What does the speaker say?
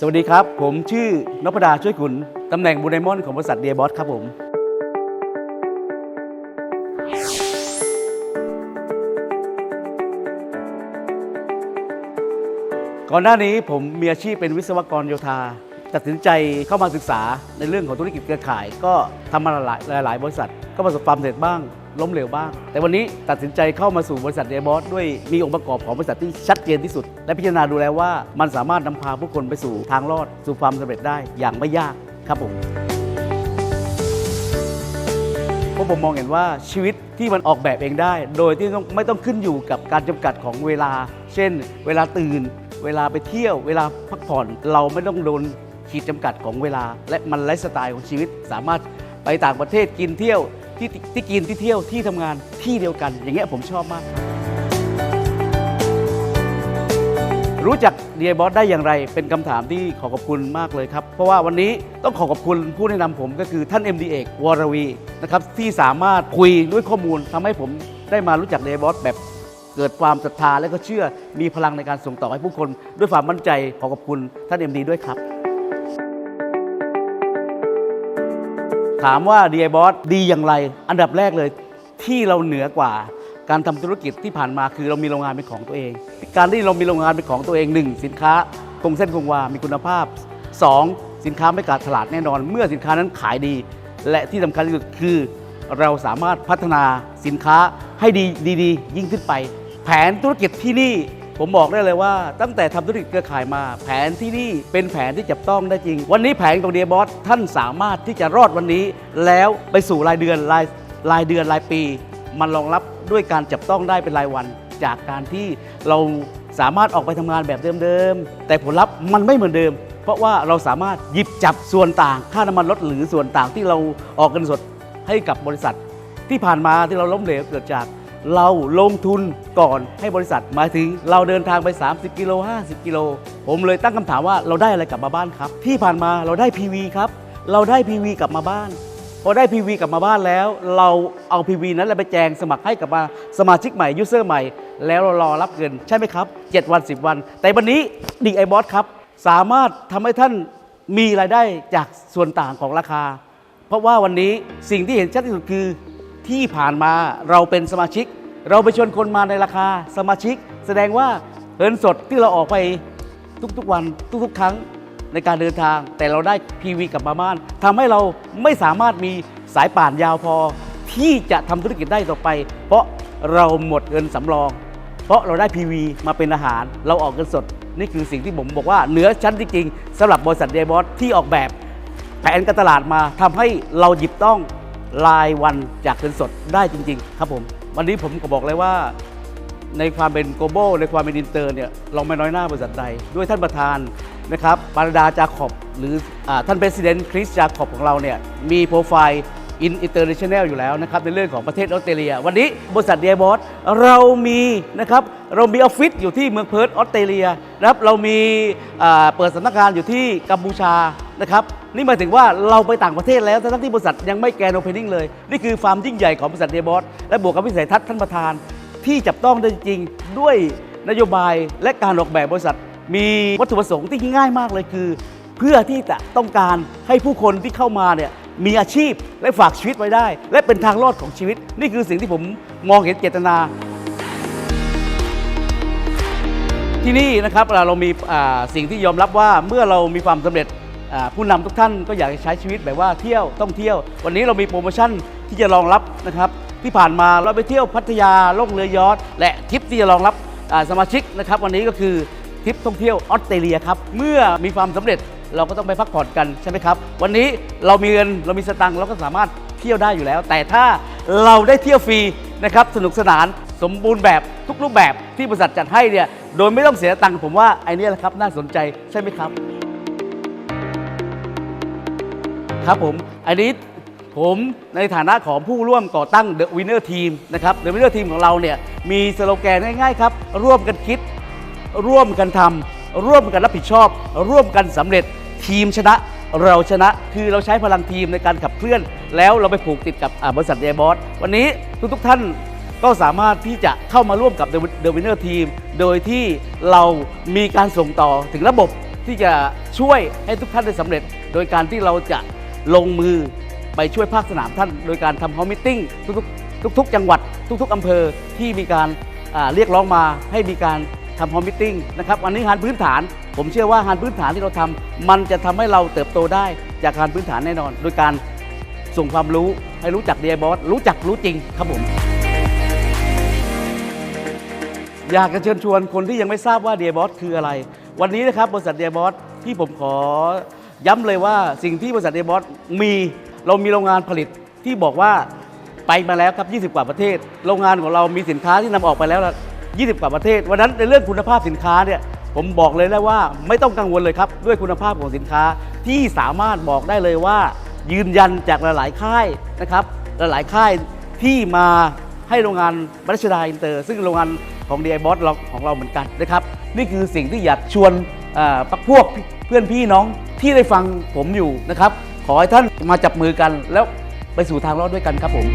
สวัสดีครับ ผมชื่อนพดาช่วยขุนตำแหน่งบูไดมอนของบริษัทเดียบอสครับผม ก่อนหน้านี้ผมมีอาชีพเป็นวิศวกรโยธา ตัดสินใจเข้ามาศึกษาในเรื่องของธุรกิจเครือข่าย ก็ทำมาหลายหลายบริษัท ก็ประสบความสำเร็จบ้าง ล้มเหลวบ้าง แต่วันนี้ตัดสินใจเข้ามาสู่บริษัทเดบอสด้วยมีองค์ประกอบของบริษัทที่ชัดเจนที่สุด และพิจารณาดูแล้วว่ามันสามารถนำพาผู้คนไปสู่ทางรอดสู่ความสำเร็จได้อย่างไม่ยากครับผมเพราะผมมองเห็นว่าชีวิตที่มันออกแบบเองได้ โดยที่ไม่ต้องขึ้นอยู่กับการจำกัดของเวลา เช่น เวลาตื่น เวลาไปเที่ยว เวลาพักผ่อน เราไม่ต้องโดนขีดจำกัดของเวลา และมันไลฟ์สไตล์ของชีวิต สามารถไปต่างประเทศกินเที่ยว ที่ที่กินที่เที่ยวที่ทำงานที่เดียวกัน อย่างเงี้ยผมชอบมาก รู้จัก d ดีบอสได้อย่างไร เป็นคำถามที่ขอขอบคุณมากเลยครับ เพราะว่าวันนี้ต้องขอขอบคุณผู้แนะนำผมก็คือท่าน MD เอกวรวีนะครับที่สามารถคุยด้วยข้อมูลทำให้ผมได้มารู้จัก d ดีบอสแบบเกิดความศรัทธาและก็เชื่อมีพลังในการส่งต่อให้ผู้คน ด้วยความมั่นใจขอขอบคุณท่าน MD ด้วยครับ ถามว่า d ดีบอสดีอย่างไร อันดับแรกเลยที่เราเหนือกว่าการทำธุรกิจที่ผ่านมาคือเรามีโรงงานเป็นของตัวเอง การที่เรามีโรงงานเป็นของตัวเองหนึ่งสินค้าคงเส้นคงวา มีคุณภาพ 2. สินค้าไม่ขาดตลาดแน่นอน เมื่อสินค้านั้นขายดี และที่สำคัญที่สุดคือ เราสามารถพัฒนาสินค้าให้ดีดี ๆ ยิ่งขึ้นไป แผนธุรกิจที่นี่ ผมบอกได้เลยว่าตั้งแต่ทำธุรกิจเครือข่ายมา แผนที่นี่เป็นแผนที่จับต้องได้จริง วันนี้แผนของเดียบอสท่านสามารถที่จะรอดวันนี้ แล้วไปสู่รายเดือนรายรายเดือนรายปี มันรองรับด้วยการจับต้องได้เป็นรายวัน จากการที่เราสามารถออกไปทำงานแบบเดิมๆแต่ผลลัพธ์มันไม่เหมือนเดิม เพราะว่าเราสามารถหยิบจับส่วนต่าง ค่าน้ำมันลดหรือส่วนต่างที่เราออกเงินสดให้กับบริษัท ที่ผ่านมาที่เราล้มเหลวเกิดจาก เราลงทุนก่อนให้บริษัทหมายถึงเราเดินทางไป 30 กิโล 50 กิโล ผมเลยตั้งคำถามว่าเราได้อะไรกลับมาบ้านครับ ที่ผ่านมาเราได้ PV ครับ เราได้ PV กลับมาบ้าน พอได้ PV กลับมาบ้านแล้ว เราเอา PV นั้นไปแจงสมัครให้กับมาสมาชิกใหม่ยูเซอร์ใหม่ แล้วเรารอรับเงินใช่ไหมครับ 7 วัน 10 วัน แต่วันนี้ดีไอบอสครับ สามารถทำให้ท่านมีรายได้จากส่วนต่างของราคา เพราะว่าวันนี้สิ่งที่เห็นชัดที่สุดคือ ที่ผ่านมาเราเป็นสมาชิก เราไปชวนคนมาในราคาสมาชิก แสดงว่าเงินสดที่เราออกไปทุกๆวันทุกๆ ครั้งในการเดินทาง แต่เราได้ PV กลับมาบ้านทำให้เราไม่สามารถมีสายป่านยาวพอ ที่จะทำธุรกิจได้ต่อไป เพราะเราหมดเงินสำรอง เพราะเราได้ PV มาเป็นอาหาร เราออกเงินสด นี่คือสิ่งที่ผมบอกว่าเหนือชั้นจริงๆสำหรับบริษัทเดบอสที่ออกแบบแผนการตลาดมาทำให้เราหยิบต้อง รายวันจากเงินสดได้จริง ๆ ครับผม วันนี้ผมก็บอกเลยว่า ในความเป็นโกลบอลในความเป็นอินเตอร์เนี่ยเราไม่น้อยหน้าบริษัทใด ด้วยท่านประธานนะครับปารดาจาขอบหรืออท่านประธานคริสจาขอบของเราเนี่ยมีโปรไฟล์ อินอินเตอร์เนชั่นแนลอยู่แล้วนะครับในเรื่องของประเทศออสเตรเลีย วันนี้บริษัทเดียบอสเรามีนะครับเรามีออฟฟิศอยู่ที่เมืองเพิร์ธออสเตรเลียนะครับเรามีเปิดสำนักงานอยู่ที่กัมพูชานะครับนี่หมายถึงว่าเราไปต่างประเทศแล้วทั้งที่บริษัทยังไม่แกนโอเพนนิ่งเลย นี่คือความยิ่งใหญ่ของบริษัทเดียบอสและบวกกับวิสัยทัศน์ท่านประธาน ที่จับต้องได้จริงด้วยนโยบายและการออกแบบบริษัท มีวัตถุประสงค์ที่ง่ายมากเลยคือ เพื่อที่จะต้องการให้ผู้คนที่เข้ามาเนี่ย มีอาชีพและฝากชีวิตไว้ได้ และเป็นทางรอดของชีวิต นี่คือสิ่งที่ผมมองเห็นเจตนา ที่นี่นะครับเราเรามีสิ่งที่ยอมรับว่าเมื่อเรามีความสำเร็จผู้นำทุกท่านก็อยากใช้ชีวิตแบบว่าเที่ยวต้องเที่ยว วันนี้เรามีโปรโมชั่นที่จะรองรับนะครับที่ผ่านมาเราไปเที่ยวพัทยาล่องเรือยอทและทริปที่จะรองรับสมาชิกนะครับ วันนี้ก็คือทริปท่องเที่ยวออสเตรเลียครับเมื่อมีความสำเร็จ เราก็ต้องไปพักผ่อนกันใช่ไหมครับ วันนี้เรามีเงินเรามีสตังค์เราก็สามารถเที่ยวได้อยู่แล้ว แต่ถ้าเราได้เที่ยวฟรีนะครับสนุกสนานสมบูรณ์แบบทุกรูปแบบที่บริษัทจัดให้เนี่ยโดยไม่ต้องเสียตังค์ผมว่าไอ้นี่แหละครับน่าสนใจใช่ไหมครับ ครับผมอันนี้ผมในฐานะของผู้ร่วมก่อตั้ง The Winner Team นะครับ The Winner Team ของเราเนี่ยมีสโลแกนง่ายๆครับ ร่วมกันคิด ร่วมกันทำ ร่วมกันรับผิดชอบ ร่วมกันสำเร็จทีมชนะเราชนะคือเราใช้พลังทีมในการขับเคลื่อน แล้วเราไปผูกติดกับบริษัทเดบอสวันนี้ทุกๆท่านก็สามารถที่จะเข้ามาร่วมกับ The The Winner Team โดยที่เรามีการส่งต่อถึงระบบที่จะช่วยให้ทุกท่านได้สำเร็จ โดยการที่เราจะลงมือไปช่วยภาคสนามท่าน โดยการทำฮอมิทติ้งทุกๆทุกๆจังหวัดทุก ๆอำเภอที่มีการเรียกร้องมาให้มีการ ทำฮอมิทติ้งนะครับอันนี้งานพื้นฐาน ผมเชื่อว่างานพื้นฐานที่เราทำมันจะทำให้เราเติบโตได้จากการพื้นฐานแน่นอน โดยการส่งความรู้ให้รู้จักเดีไอบอสรู้จักรู้จริงครับผม อยากจะเชิญชวนคนที่ยังไม่ทราบว่าเดียบอสคืออะไร วันนี้นะครับบริษัทเดียบอสที่ผมขอย้ำเลยว่าสิ่งที่บริษัทเดียบอสมีเรามีโรงงานผลิตที่บอกว่าไปมาแล้วครับ 20 กว่าประเทศ โรงงานของเรามีสินค้าที่นำออกไปแล้ว 20 กว่าประเทศ วันนั้นในเรื่องคุณภาพสินค้าเนี่ยผมบอกเลยแล้วว่าไม่ต้องกังวลเลยครับ ด้วยคุณภาพของสินค้าที่สามารถบอกได้เลยว่า ยืนยันจากหลายๆค่ายนะครับหลายๆค่ายที่มาให้โรงงานบรัชดาอินเตอร์ ซึ่งโรงงานของ DI Boss เราของเราเหมือนกันนะครับนี่คือสิ่งที่อยากชวนพักพวกเพื่อนพี่น้องที่ได้ฟังผมอยู่นะครับ ขอให้ท่านมาจับมือกันแล้วไปสู่ทางรอดด้วยกันครับผม